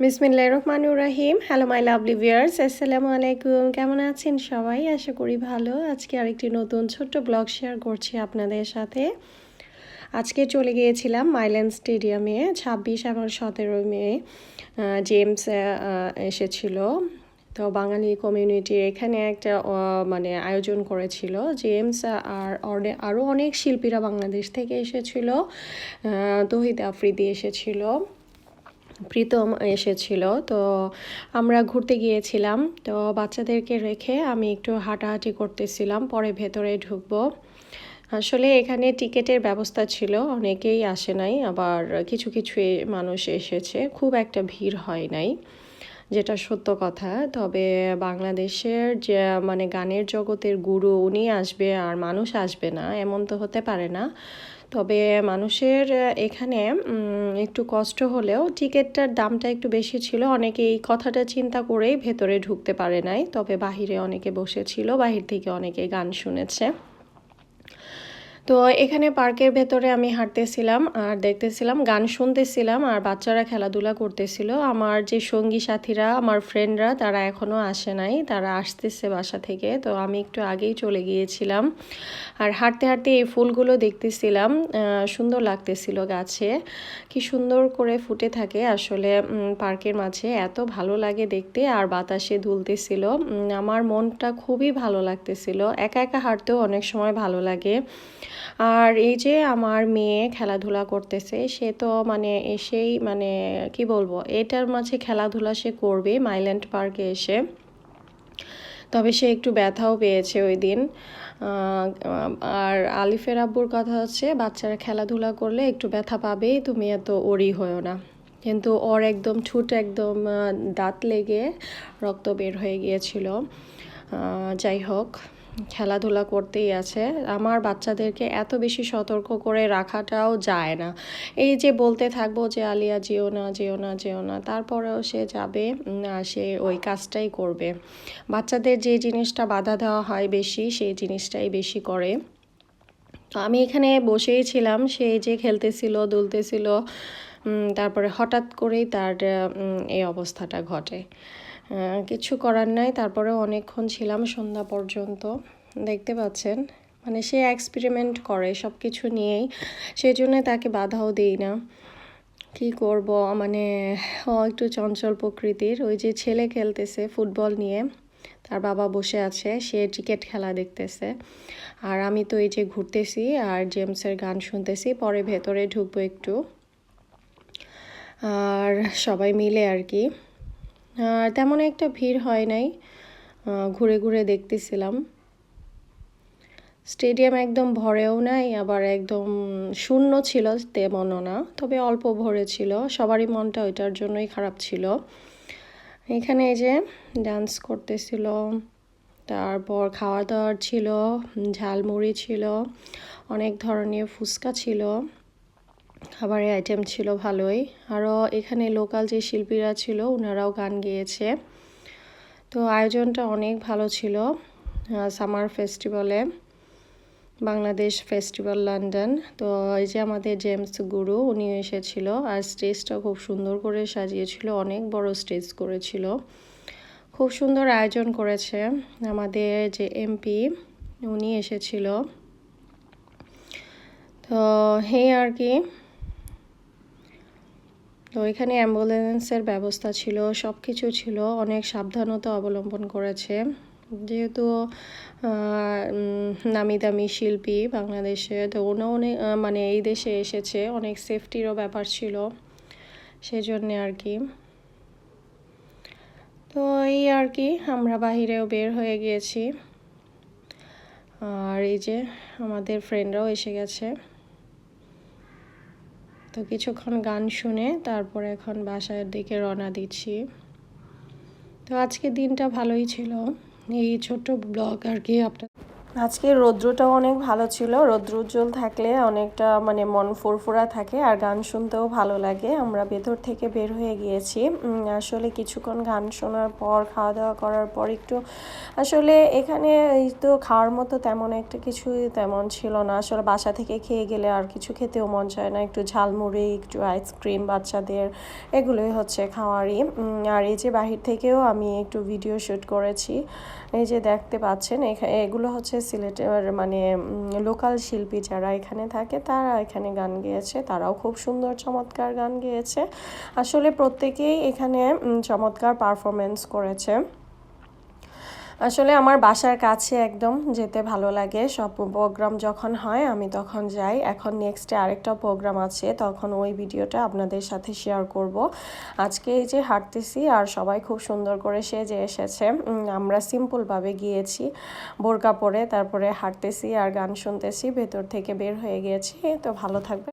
বিসমিল্লাহ রহমানুর রাহিম হ্যালো মাই লাভলি ভিয়ার্স আসসালামু আলাইকুম। কেমন আছেন সবাই? আশা করি ভালো। আজকে আরেকটি নতুন ছোট্ট ব্লগ শেয়ার করছি আপনাদের সাথে। আজকে চলে গিয়েছিলাম মাইল্যান্ড স্টেডিয়ামে, ছাব্বিশ এবং সতেরো মে জেমস এসেছিল। তো বাঙালি কমিউনিটি এখানে একটা মানে আয়োজন করেছিল। জেমস আর আরও অনেক শিল্পীরা বাংলাদেশ থেকে এসেছিল। তহিদ আফ্রিদি এসেছিল। প্রীতম এসেছিল, তো আমরা ঘুরতে গিয়েছিলাম। তো বাচ্চাদেরকে রেখে আমি একটু হাঁটাহাঁটি করতেছিলাম, পরে ভেতরে ঢুকবো। আসলে এখানে টিকেটের ব্যবস্থা ছিল, অনেকেই আসে নাই, আবার কিছু কিছু মানুষ এসেছে। খুব একটা ভিড় হয় নাই। যেটা সত্য কথা, তবে বাংলাদেশের যে মানে গানের জগতের গুরু উনি আসবে আর মানুষ আসবে না, এমন তো হতে পারে না। তবে মানুষের এখানে একটু কষ্ট হলেও টিকিটটার দামটা একটু বেশি ছিল অনেকে এই কথাটা চিন্তা করেই ভেতরে ঢুকতে পারে নাই। তবে বাহিরে অনেকে বসেছিল, বাহির থেকে অনেকে গান শুনেছে। তো এখানে পার্কের ভেতরে আমি হাঁটতেছিলাম আর দেখতেছিলাম, গান শুনতেছিলাম আর বাচ্চারা খেলাধুলা করতেছিল। আমার যে সঙ্গী সাথীরা, আমার ফ্রেন্ডরা তারা এখনও আসে নাই, তারা আসতেছে বাসা থেকে। তো আমি একটু আগেই চলে গিয়েছিলাম আর হাঁটতে হাঁটতে এই ফুলগুলো দেখতেছিলাম। সুন্দর লাগতেছিল গাছে। কি সুন্দর করে ফুটে থাকে আসলে পার্কের মাঝে। এত ভালো লাগে দেখতে আর বাতাসে দুলতেছিল। আমার মনটা খুবই ভালো লাগতেছিল। একা একা হাঁটতেও অনেক সময় ভালো লাগে। আর এই যে আমার মেয়ে খেলাধুলা করতেছে, সে তো মানে এসেই মানে কি বলব, এটার মাঝে খেলাধুলা সে করবে মাইল্যান্ড পার্কে এসে। তবে সে একটু ব্যথাও পেয়েছে ওই দিন। আর আলিফের আব্বুর কথা হচ্ছে, বাচ্চারা খেলাধুলা করলে একটু ব্যথা পাবেই, তুমি এত ওরি হয়েও না। কিন্তু ওর একদম ঠুট একদম দাঁত লেগে রক্ত বের হয়ে গিয়েছিল। যাই হোক। খেলাধুলা করতেই আছে। আমার বাচ্চাদেরকে এত বেশি সতর্ক করে রাখাটাও যায় না। এই যে বলতে থাকব যে, আলিয়া, যেও না যেও না যেও না। তারপরেও সে যাবে সে ওই কাজটাই করবে। বাচ্চাদের যে জিনিসটা বাধা দেওয়া হয় বেশি, সেই জিনিসটাই বেশি করে। তো আমি এখানে বসেই ছিলাম, সে যে খেলতেছিল, দুলতেছিল তারপরে হঠাৎ করেই তার এই অবস্থাটা ঘটে। কিছু করার নাই। তারপরে অনেকক্ষণ ছিলাম সন্ধ্যা পর্যন্ত। দেখতে পাচ্ছেন? মানে সে এক্সপেরিমেন্ট করে সব কিছু নিয়েই। সেই তাকে বাধাও দিই না। কি করব? মানে ও একটু চঞ্চল প্রকৃতির। ওই যে ছেলে খেলতেছে ফুটবল নিয়ে, তার বাবা বসে আছে, সে ক্রিকেট খেলা দেখতেছে। আর আমি তো এই যে ঘুরতেছি আর জেমসের গান শুনতেছি, পরে ভেতরে ঢুকবো একটু। আর সবাই মিলে আর কি। তেমন একটা ভিড় হয় নাই। ঘুরে ঘুরে দেখতেছিলাম। স্টেডিয়াম একদম ভরেও নাই, আবার একদম শূন্য ছিল তেমনও না, তবে অল্প ভরে ছিল। সবারই মনটা ওইটার জন্যই খারাপ ছিল। এখানে এই যে ডান্স করতেছিল, তারপর খাওয়া দাওয়ার ছিল, ঝালমুড়ি ছিল, অনেক ধরনের ফুচকা ছিল। খাবারের আইটেম ছিল ভালোই। আরও এখানে লোকাল যে শিল্পীরা ছিল ওনারাও গান গেয়েছে। তো আয়োজনটা অনেক ভালো ছিল সামার ফেস্টিভ্যালে বাংলাদেশ ফেস্টিভ্যাল লন্ডন তো এই যে আমাদের জেমস গুরু উনি এসেছিল, আর স্টেজটা খুব সুন্দর করে সাজিয়েছিল, অনেক বড় স্টেজ করেছিল। খুব সুন্দর আয়োজন করেছে আমাদের যে এমপি উনি এসেছিল। তো, হে আর কি তো এখানে অ্যাম্বুলেন্সের ব্যবস্থা ছিল সব কিছু ছিল, অনেক সাবধানতা অবলম্বন করেছে। যেহেতু নামি দামি শিল্পী বাংলাদেশে, তো উনি অনেক মানে এই দেশে এসেছে, অনেক সেফটিরও ব্যাপার ছিল, সেজন্যে আর কি। তো এই আর কি, আমরা বাহিরেও বের হয়ে গিয়েছি আর এই যে, আমাদের ফ্রেন্ডরাও এসে গেছে। তো কিছুক্ষণ গান শুনে তারপরে এখন বাসার দিকে রওনা দিচ্ছি। তো আজকে দিনটা ভালোই ছিল। এই ছোট্ট ব্লগ আর কি আপনার আজকে রৌদ্রটাও অনেক ভালো ছিল। রৌদ্র উজ্জ্বল থাকলে অনেকটা মানে মন ফুরফুরা থাকে আর গান শুনতেও ভালো লাগে। আমরা ভেতর থেকে বের হয়ে গিয়েছি। আসলে কিছুক্ষণ গান শোনার পর খাওয়া দাওয়া করার পর একটু আসলে এখানে তো খাওয়ার মতো তেমন একটা কিছুই তেমন ছিল না। আসলে বাসা থেকে খেয়ে গেলে আর কিছু খেতেও মন চায় না। একটু ঝালমুড়ি, একটু আইসক্রিম বাচ্চাদের, এগুলোই হচ্ছে খাওয়ারই। আর এই যে বাহির থেকেও আমি একটু ভিডিও শ্যুট করেছি। এই যে দেখতে পাচ্ছেন এগুলো হচ্ছে সিলেটের মানে লোকাল শিল্পী যারা এখানে থাকে, তারা এখানে গান গেয়েছে। তারাও খুব সুন্দর, চমৎকার গান গেয়েছে। আসলে প্রত্যেকেই এখানে চমৎকার পারফরমেন্স করেছে। আসলে আমার বাসার কাছে একদম যেতে ভালো লাগে। সব প্রোগ্রাম যখন হয়, আমি তখন যাই। এখন নেক্সটে আরেকটা প্রোগ্রাম আছে, তখন ওই ভিডিওটা আপনাদের সাথে শেয়ার করব। আজকে এই যে হাঁটতেছি, আর সবাই খুব সুন্দর করে সেজে এসেছে। আমরা সিম্পলভাবে গিয়েছি বোরকা পরে, তারপরে হাঁটতেছি আর গান শুনতেছি, ভেতর থেকে বের হয়ে গিয়েছি তো ভালো থাকবে